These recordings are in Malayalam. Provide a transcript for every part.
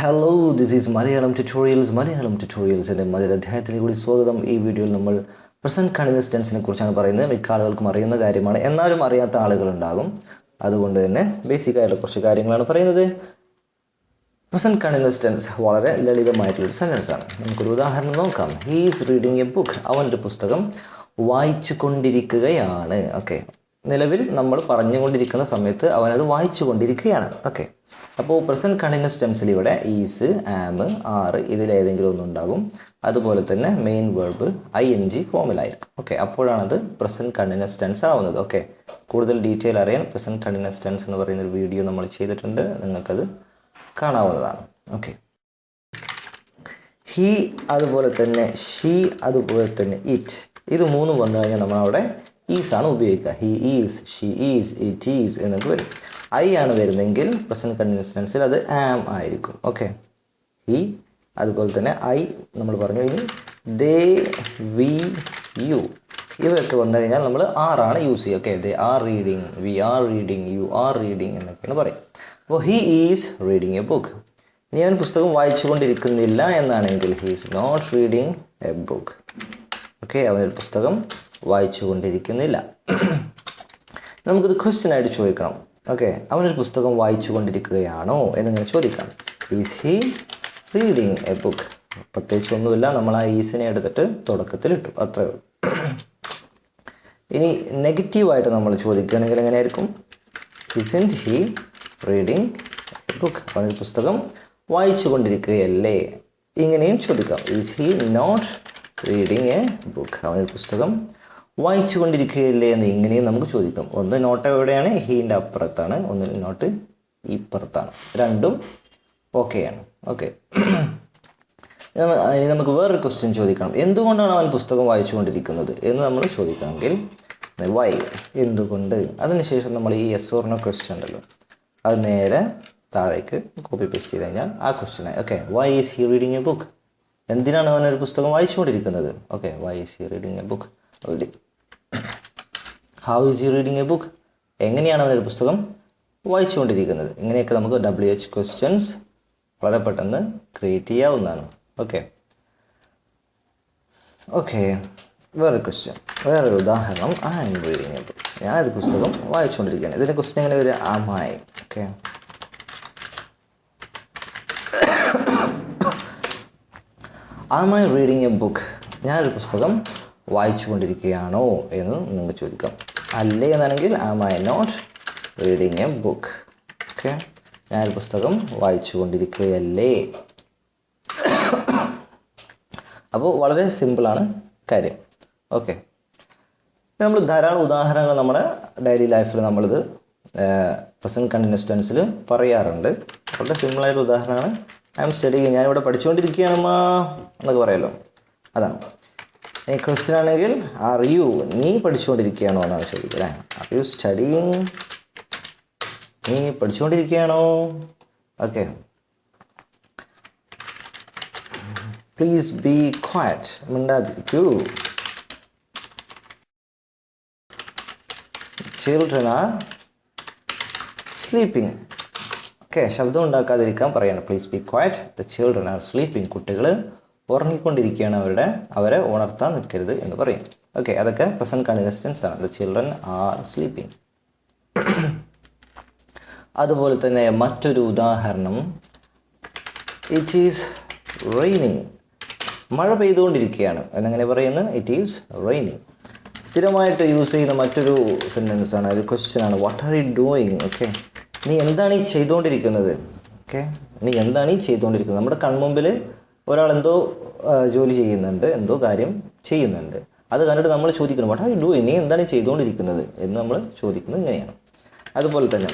Hello this is Malayalam tutorials Malayalam tutorials എന്റെ മലയാള അധ്യായത്തിലേക്ക് കൂടി സ്വാഗതം. ഈ വീഡിയോയിൽ നമ്മൾ പ്രസന്റ് കണ്ടിന്യൂസ് ടെൻസിനെ കുറിച്ചാണ് പറയുന്നത്. മിക്ക ആളുകൾക്കും അറിയുന്ന കാര്യമാണ്. എന്നാലും അറിയാത്ത ആളുകളുണ്ടാകും. അതുകൊണ്ട് തന്നെ ബേസിക് ആയിട്ടുള്ള കുറച്ച് കാര്യങ്ങളാണ് പറയുന്നത്. പ്രസന്റ് കണ്ടിന്യൂസ് ടെൻസ് വളരെ ലളിതമായിട്ടുള്ളൊരു സെന്റൻസ് ആണ്. നമുക്കൊരു ഉദാഹരണം നോക്കാം. ഹീസ് റീഡിങ് എ ബുക്ക് അവന്റെ പുസ്തകം വായിച്ചു കൊണ്ടിരിക്കുകയാണ് ഓക്കെ നിലവിൽ നമ്മൾ പറഞ്ഞുകൊണ്ടിരിക്കുന്ന സമയത്ത് അവനത് വായിച്ചു കൊണ്ടിരിക്കുകയാണ് ഓക്കെ അപ്പോൾ പ്രസന്റ് കണ്ടിന്യൂസ് ടെൻസിൽ ഇവിടെ ഈസ് ആം ആറ് ഇതിലേതെങ്കിലും ഒന്നുണ്ടാകും. അതുപോലെ തന്നെ main verb I N G ഫോമിലായിരിക്കും okay അപ്പോഴാണത് പ്രസന്റ് കണ്ടിന്യൂസ് ടെൻസ് ആവുന്നത്. ഓക്കെ കൂടുതൽ ഡീറ്റെയിൽ അറിയാൻ പ്രസന്റ് കണ്ടിന്യൂസ് ടെൻസ് എന്ന് പറയുന്ന ഒരു വീഡിയോ നമ്മൾ ചെയ്തിട്ടുണ്ട്. നിങ്ങൾക്കത് കാണാവുന്നതാണ്. ഓക്കെ ഹി അതുപോലെ തന്നെ ഷീ അതുപോലെ തന്നെ ഇറ്റ് ഇത് മൂന്നും വന്നു കഴിഞ്ഞാൽ നമ്മളവിടെ ഈസ് ആണ് ഉപയോഗിക്കുക. He is she is it is എന്നൊക്കെ വരും. ഐ ആണ് വരുന്നതെങ്കിൽ പ്രസന്റ് കണ്ടിന്യൂസ് ടെൻസിൽ അത് ആം ആയിരിക്കും. ഓക്കെ ഹി അതുപോലെ തന്നെ ഐ നമ്മൾ പറഞ്ഞു ഇനി ദേ വി യു ഇവയൊക്കെ വന്നു കഴിഞ്ഞാൽ നമ്മൾ ആർ ആണ് യൂസ് ചെയ്യുക. Okay they are reading we are reading you are reading എന്നൊക്കെയാണ് പറയും അപ്പോൾ he is reading a book ഇനി അവൻ പുസ്തകം വായിച്ചുകൊണ്ടിരിക്കുന്നില്ല എന്നാണെങ്കിൽ he is not reading a book okay അവനൊരു പുസ്തകം വായിച്ചുകൊണ്ടിരിക്കുന്നില്ല. നമുക്കിത് ക്വസ്റ്റ്യൻ ആയിട്ട് ചോദിക്കണം. ഓക്കെ അവനൊരു പുസ്തകം വായിച്ചു കൊണ്ടിരിക്കുകയാണോ എന്നിങ്ങനെ ചോദിക്കാം. Is he reading a book പ്രത്യേകിച്ച് ഒന്നുമില്ല നമ്മൾ ആ ഈസിനെ എടുത്തിട്ട് തുടക്കത്തിൽ ഇട്ടു അത്രേ ഉള്ളൂ. ഇനി നെഗറ്റീവായിട്ട് നമ്മൾ ചോദിക്കുകയാണെങ്കിൽ എങ്ങനെയായിരിക്കും? ഇസിന്റ് ഹി റീഡിങ് ബുക്ക് അവനൊരു പുസ്തകം വായിച്ചു കൊണ്ടിരിക്കുകയല്ലേ? ഇങ്ങനെയും ചോദിക്കാം. Is he not reading a book അവനൊരു പുസ്തകം വായിച്ചു കൊണ്ടിരിക്കുകയല്ലേ എന്ന് ഇങ്ങനെയും നമുക്ക് ചോദിക്കാം. ഒന്ന് നോട്ട് എവിടെയാണ്? ഹീന്റെ അപ്പുറത്താണ്. ഒന്ന് നോട്ട് ഇപ്പുറത്താണ് രണ്ടും ഓക്കെയാണ് ഓക്കെ ഇനി നമുക്ക് വേറൊരു ക്വസ്റ്റ്യൻ ചോദിക്കണം. എന്തുകൊണ്ടാണ് അവൻ പുസ്തകം വായിച്ചുകൊണ്ടിരിക്കുന്നത് എന്ന് നമ്മൾ ചോദിക്കണമെങ്കിൽ വൈ എന്തുകൊണ്ട്? അതിനുശേഷം നമ്മൾ ഈ എസ് ഓർണ ക്വസ്റ്റ്യൻ ഉണ്ടല്ലോ. അത് നേരെ താഴേക്ക് കോപ്പി പേസ്റ്റ് ചെയ്ത് കഴിഞ്ഞാൽ ആ question okay why is he reading a book എന്തിനാണ് അവൻ ഒരു പുസ്തകം വായിച്ചുകൊണ്ടിരിക്കുന്നത്? Okay why is he reading a book how is you reading a book എങ്ങനെയാണ് അവനൊരു പുസ്തകം വായിച്ചുകൊണ്ടിരിക്കുന്നത്? ഇങ്ങനെയൊക്കെ നമുക്ക് ഡബ്ല്യു എച്ച് ക്വസ്റ്റ്യൻസ് വളരെ പെട്ടെന്ന് ക്രിയേറ്റ് ചെയ്യാവുന്നതാണ്. ഓക്കെ ഓക്കെ വേറൊരു ക്വസ്റ്റ്യൻ വേറൊരു ഉദാഹരണം. ആ എം റീഡിങ് എ ബുക്ക് ഞാനൊരു പുസ്തകം വായിച്ചുകൊണ്ടിരിക്കുകയാണ്. ഇതിന്റെ ക്വസ്റ്റ്യൻ എങ്ങനെ വരിക am I okay am I reading a book ഞാനൊരു പുസ്തകം വായിച്ചുകൊണ്ടിരിക്കുകയാണോ എന്ന് നിങ്ങൾക്ക് ചോദിക്കാം. അല്ലേ എന്നാണെങ്കിൽ am I not reading a book okay ഞാനൊരു പുസ്തകം വായിച്ചു കൊണ്ടിരിക്കുകയല്ലേ അപ്പോൾ വളരെ സിമ്പിളാണ് കാര്യം. ഓക്കെ നമ്മൾ ധാരാളം ഉദാഹരണങ്ങൾ നമ്മുടെ ഡെയിലി ലൈഫിൽ നമ്മളിത് പ്രസന്റ് കണ്ടിന്യൂസ് ടെൻസിൽ പറയാറുണ്ട്. വളരെ സിമ്പിളായിട്ടുള്ള ഉദാഹരണമാണ്. ഐ എം സ്റ്റഡി ഞാനിവിടെ പഠിച്ചുകൊണ്ടിരിക്കുകയാണമ്മാ എന്നൊക്കെ പറയാമല്ലോ അതാണ്. ക്വസ്റ്റ്യൻ ആണെങ്കിൽ ആർ യു നീ പഠിച്ചുകൊണ്ടിരിക്കുകയാണോ എന്നാണ് ചോദിക്കുക അല്ലേ? ആർ യു സ്റ്റഡിങ് നീ പഠിച്ചുകൊണ്ടിരിക്കുകയാണോ? ഓക്കെ പ്ലീസ് ബി ക്വാറ്റ് മിണ്ടാതിരിക്കൂ. ചിൽഡ്രൻ ആർ സ്ലീപ്പിംഗ് ഓക്കെ ശബ്ദം ഉണ്ടാക്കാതിരിക്കാൻ പറയാണ്. Please be quiet the children are sleeping കുട്ടികൾ ഉറങ്ങിക്കൊണ്ടിരിക്കുകയാണ് അവരുടെ അവരെ ഉണർത്താൻ നിൽക്കരുത് എന്ന് പറയും. ഓക്കെ അതൊക്കെ പ്രസന്റ് കണ്ടിനസ്റ്റൻസ് ആണ്. ദ ചിൽഡ്രൻ ആർ സ്ലീപ്പിംഗ് അതുപോലെ തന്നെ മറ്റൊരു ഉദാഹരണം. ഇറ്റ് ഈസ് റെയിനിങ് മഴ പെയ്തുകൊണ്ടിരിക്കുകയാണ്. എന്നെങ്ങനെ പറയുന്നത് ഇറ്റ് ഈസ് റെയിനിങ് സ്ഥിരമായിട്ട് യൂസ് ചെയ്യുന്ന മറ്റൊരു സെന്റൻസ് ആണ്. ഒരു ക്വസ്റ്റ്യൻ ആണ്. What are you doing okay നീ എന്താണ് ഈ ചെയ്തുകൊണ്ടിരിക്കുന്നത്? ഓക്കെ നീ എന്താണ് ഈ ചെയ്തുകൊണ്ടിരിക്കുന്നത്? നമ്മുടെ കൺമുമ്പിൽ ഒരാൾ എന്തോ ജോലി ചെയ്യുന്നുണ്ട് എന്തോ കാര്യം ചെയ്യുന്നുണ്ട്. അത് കണ്ടിട്ട് നമ്മൾ ചോദിക്കണം വാട്ട് ആർ യു ഡൂയിങ് നീ എന്താണ് ചെയ്തുകൊണ്ടിരിക്കുന്നത്? എന്ന് നമ്മൾ ചോദിക്കുന്നത് ഇങ്ങനെയാണ്. അതുപോലെ തന്നെ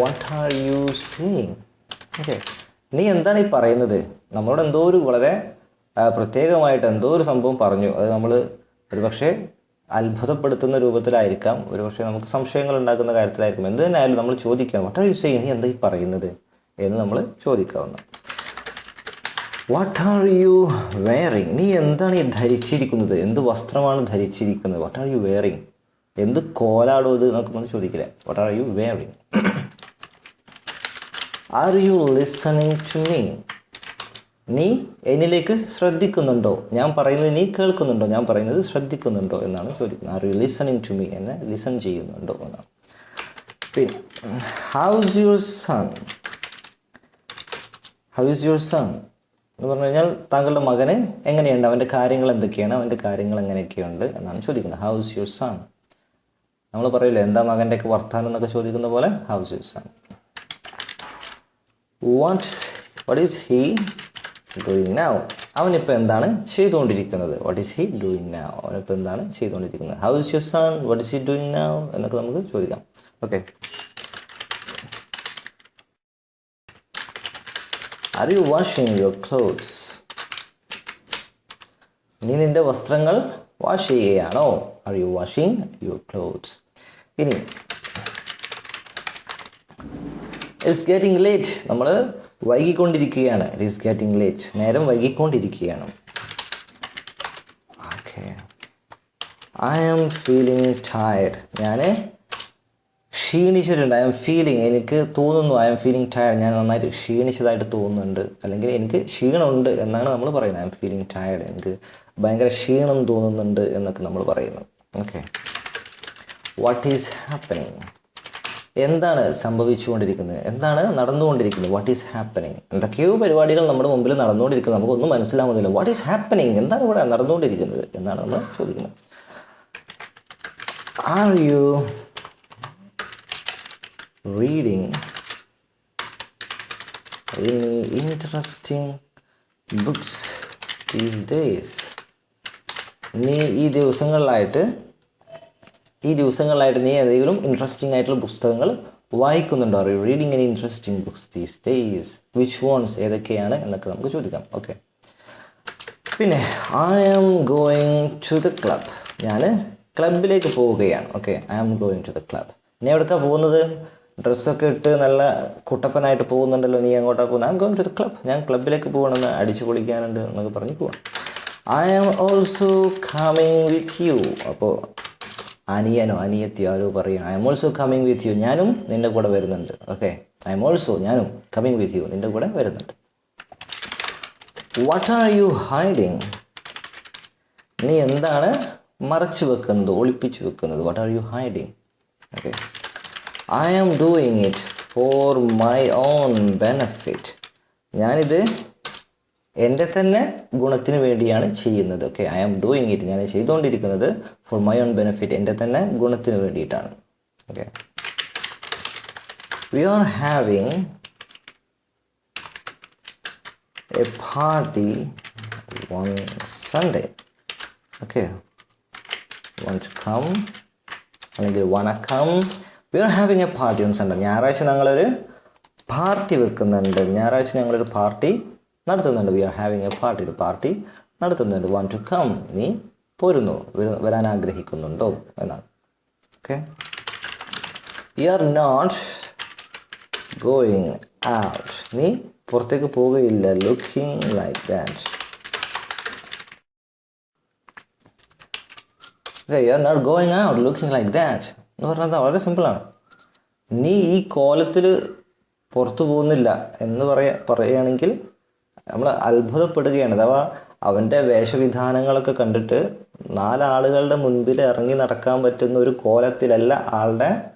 what are you seeing okay നീ എന്താണ് ഈ പറയുന്നത്? നമ്മളോട് എന്തോ ഒരു വളരെ പ്രത്യേകമായിട്ട് എന്തോ ഒരു സംഭവം പറഞ്ഞു. അത് നമ്മൾ ഒരുപക്ഷെ അത്ഭുതപ്പെടുത്തുന്ന രൂപത്തിലായിരിക്കാം. ഒരുപക്ഷെ നമുക്ക് സംശയങ്ങൾ ഉണ്ടാക്കുന്ന കാര്യത്തിലായിരിക്കും. എന്ത് തന്നെയായാലും നമ്മൾ ചോദിക്കാം വാട്ട് ആർ യു സീയിങ് നീ എന്താ ഈ പറയുന്നത്? എന്ന് നമ്മൾ ചോദിക്കാവുന്ന വാട്ട് ആർ യു വെയറിങ് നീ എന്താണ് ഈ ധരിച്ചിരിക്കുന്നത്? എന്ത് വസ്ത്രമാണ് ധരിച്ചിരിക്കുന്നത്? വാട്ട് ആർ യു വെയറിങ് എന്ത് കോലാടോ ഇത് ഒന്ന് ചോദിക്കില്ലേ? What are you wearing are you listening to me നീ എന്നിലേക്ക് ശ്രദ്ധിക്കുന്നുണ്ടോ? ഞാൻ പറയുന്നത് നീ കേൾക്കുന്നുണ്ടോ? ഞാൻ പറയുന്നത് ശ്രദ്ധിക്കുന്നുണ്ടോ എന്നാണ് ചോദിക്കുന്നത്. Are you listening to me എന്നെ ലിസൺ ചെയ്യുന്നുണ്ടോ എന്നാണ്. പിന്നെ how's your son how is your son എന്ന് പറഞ്ഞു കഴിഞ്ഞാൽ താങ്കളുടെ മകന് എങ്ങനെയുണ്ട്? അവന്റെ കാര്യങ്ങൾ എന്തൊക്കെയാണ്? അവന്റെ കാര്യങ്ങൾ എങ്ങനെയൊക്കെയുണ്ട് എന്നാണ് ചോദിക്കുന്നത്. ഹൗസ് യുവർ സൺ നമ്മൾ പറയില്ലേ എന്താ മകന്റെ ഒക്കെ വർത്താനം എന്നൊക്കെ ചോദിക്കുന്ന പോലെ how's your son what what is he doing now അവനിപ്പോൾ എന്താണ് ചെയ്തുകൊണ്ടിരിക്കുന്നത്? What is he doing now അവനിപ്പോൾ എന്താണ് ചെയ്തുകൊണ്ടിരിക്കുന്നത്? How is your son what is he doing now എന്നൊക്കെ നമുക്ക് ചോദിക്കാം. Okay are you washing your clothes നീ നിന്റെ വസ്ത്രങ്ങൾ വാഷ് ചെയ്യുകയാണോ? Are you washing your clothes ഇനി ഇറ്റ്സ് ഗെറ്റിംഗ് ലേറ്റ് നമ്മൾ വൈകിക്കൊണ്ടിരിക്കുകയാണ്. ഇറ്റ് ഈസ് ഗെറ്റിംഗ് ലേറ്റ് നേരം വൈകിക്കൊണ്ടിരിക്കുകയാണ്. Okay I am feeling tired ഞാൻ ക്ഷീണിച്ചിട്ടുണ്ട്. ഐ എം ഫീലിംഗ് എനിക്ക് തോന്നുന്നു ഐ എം ഫീലിംഗ് ടയർഡ് ഞാൻ നന്നായിട്ട് ക്ഷീണിച്ചതായിട്ട് തോന്നുന്നുണ്ട്. അല്ലെങ്കിൽ എനിക്ക് ക്ഷീണമുണ്ട് എന്നാണ് നമ്മൾ പറയുന്നത്. ഐ എം ഫീലിംഗ് ടയർഡ് എനിക്ക് ഭയങ്കര ക്ഷീണം തോന്നുന്നുണ്ട് എന്നൊക്കെ നമ്മൾ പറയുന്നു. ഓക്കെ വാട്ട് ഈസ് ഹാപ്പനിങ് എന്താണ് സംഭവിച്ചുകൊണ്ടിരിക്കുന്നത്? എന്താണ് നടന്നുകൊണ്ടിരിക്കുന്നത്? വാട്ട് ഈസ് ഹാപ്പനിങ് എന്തൊക്കെയോ പരിപാടികൾ നമ്മുടെ മുമ്പിൽ നടന്നുകൊണ്ടിരിക്കുന്നത് നമുക്കൊന്നും മനസ്സിലാവുന്നില്ല. വാട്ട് ഈസ് ഹാപ്പനിങ് എന്താണ് ഇവിടെ നടന്നുകൊണ്ടിരിക്കുന്നത്? എന്നാണ് നമ്മൾ ചോദിക്കുന്നത്. Are you reading. Any interesting books these days? നീ ഈ ദിവസങ്ങളിലായിട്ട് ഈ ദിവസങ്ങളിലായിട്ട് നീ ഏതെങ്കിലും ഇൻട്രസ്റ്റിംഗ് ആയിട്ടുള്ള പുസ്തകങ്ങൾ വായിക്കുന്നുണ്ടോ? Are you reading any interesting books these days which ones ഏതൊക്കെയാണ്? എന്നൊക്കെ നമുക്ക് ചോദിക്കാം. ഓക്കെ പിന്നെ I am going to the club ഞാൻ ക്ലബിലേക്ക് പോവുകയാണ്. Okay I am going to the club നീ എവിടേക്കാണ് പോകുന്നത്? ഡ്രസ്സൊക്കെ ഇട്ട് നല്ല കുട്ടപ്പനായിട്ട് പോകുന്നുണ്ടല്ലോ നീ അങ്ങോട്ടാ പോകുന്നത് I'm going to the club ഞാൻ ക്ലബിലേക്ക് പോകണമെന്ന് അടിച്ചു പൊളിക്കാനുണ്ട് എന്നൊക്കെ പറഞ്ഞു പോവാം. I am also coming with you അപ്പോൾ അനിയനോ അനിയത്തിയോ ആരോ പറയണം. I'm also coming with you ഞാനും നിന്റെ കൂടെ വരുന്നുണ്ട്. ഓക്കെ ഐ എം ഓൾസോ ഞാനും കമ്മിങ് വിത്ത് യു നിന്റെ കൂടെ വരുന്നുണ്ട്. വാട്ട് ആർ യു ഹൈഡിങ് നീ എന്താണ് മറച്ചു വെക്കുന്നത് ഒളിപ്പിച്ചു വെക്കുന്നത്? What are you hiding okay I am doing it for my own benefit ഞാനിത് എന്റെ തന്നെ ഗുണത്തിന് വേണ്ടിയാണ് ചെയ്യുന്നത്. Okay I am doing it ഞാൻ ചെയ്തുകൊണ്ടിരിക്കുന്നത് ഫോർ മൈ ഓൺ ബെനഫിറ്റ് എന്റെ തന്നെ ഗുണത്തിന് വേണ്ടിയിട്ടാണ്. Okay we are having a party on Sunday okay want come? അല്ലെങ്കിൽ come? We are having a party on Sunday ഞായറാഴ്ച ഞങ്ങളൊരു പാർട്ടി വെക്കുന്നുണ്ട്. ഞായറാഴ്ച ഞങ്ങളൊരു പാർട്ടി നടത്തുന്നുണ്ട്. We are having a party ഒരു പാർട്ടി നടത്തുന്നുണ്ട്. വൺ ടു കം നീ പോരുന്നു. വര- വരാൻ ആഗ്രഹിക്കുന്നുണ്ടോ എന്നാണ്. Okay you are not going out നീ പുറത്തേക്ക് പോവുകയില്ല. Looking like that okay you are not going out looking like that എന്ന് പറഞ്ഞത് വളരെ സിമ്പിളാണ് നീ ഈ കോലത്തിൽ പുറത്തു പോകുന്നില്ല എന്ന് പറയാ പറയുകയാണെങ്കിൽ നമ്മൾ അത്ഭുതപ്പെടുകയാണ്. അഥവാ അവന്റെ വേഷവിധാനങ്ങളൊക്കെ കണ്ടിട്ട് നാലാളുകളുടെ മുൻപിൽ ഇറങ്ങി നടക്കാൻ പറ്റുന്ന ഒരു കോലത്തിലല്ല ആളുടെ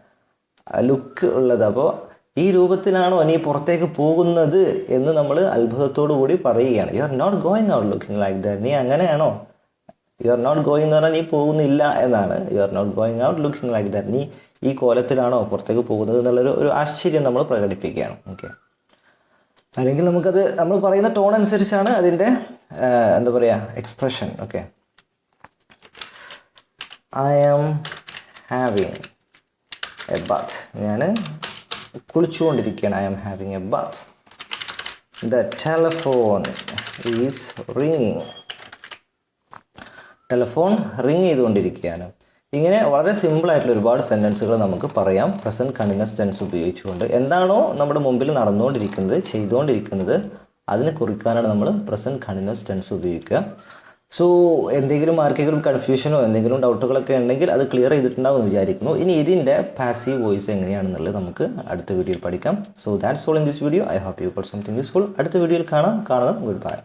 ലുക്ക് ഉള്ളത്. അപ്പോൾ ഈ രൂപത്തിലാണോ നീ പുറത്തേക്ക് പോകുന്നത് എന്ന് നമ്മൾ അത്ഭുതത്തോടു കൂടി പറയുകയാണ്. You are not going out looking like that നീ അങ്ങനെയാണോ യു ആർ നോട്ട് ഗോയിങ് എന്ന് പറഞ്ഞാൽ നീ പോകുന്നില്ല എന്നാണ്. You are not going out looking like that നീ ഈ കോലത്തിലാണോ പുറത്തേക്ക് പോകുന്നത് എന്നുള്ളൊരു ഒരു ആശ്ചര്യം നമ്മൾ പ്രകടിപ്പിക്കുകയാണ്. ഓക്കെ അല്ലെങ്കിൽ നമുക്കത് നമ്മൾ പറയുന്ന ടോൺ അനുസരിച്ചാണ് അതിന്റെ എന്താ പറയുക expression okay I am having a bath ഞാൻ കുളിച്ചുകൊണ്ടിരിക്കുകയാണ്. I am having a bath the telephone is റിങ്ങിങ് telephone ring ചെയ്തുകൊണ്ടിരിക്കുകയാണ്. ഇങ്ങനെ വളരെ സിമ്പിളായിട്ടുള്ള ഒരുപാട് സെന്റൻസുകൾ നമുക്ക് പറയാം. പ്രസന്റ് കണ്ടിന്യൂസ് ടെൻസ് ഉപയോഗിച്ചുകൊണ്ട്. എന്താണോ നമ്മുടെ മുമ്പിൽ നടന്നുകൊണ്ടിരിക്കുന്നത് ചെയ്തുകൊണ്ടിരിക്കുന്നത് അതിനെ കുറിക്കാനാണ് നമ്മൾ പ്രസന്റ് കണ്ടിന്യൂസ് ടെൻസ് ഉപയോഗിക്കുക. സോ എന്തെങ്കിലും ആർക്കെങ്കിലും കൺഫ്യൂഷനോ എന്തെങ്കിലും ഡൗട്ടുകളൊക്കെ ഉണ്ടെങ്കിൽ അത് ക്ലിയർ ചെയ്തിട്ടുണ്ടാവും എന്ന് വിചാരിക്കുന്നു. ഇനി ഇതിന്റെ പാസീവ് വോയിസ് എങ്ങനെയാണെന്നുള്ളത് നമുക്ക് അടുത്ത വീഡിയോയിൽ പഠിക്കാം. So that's all in this video I hope you got something useful അടുത്ത വീഡിയോയിൽ കാണാം. കാണണം. Good bye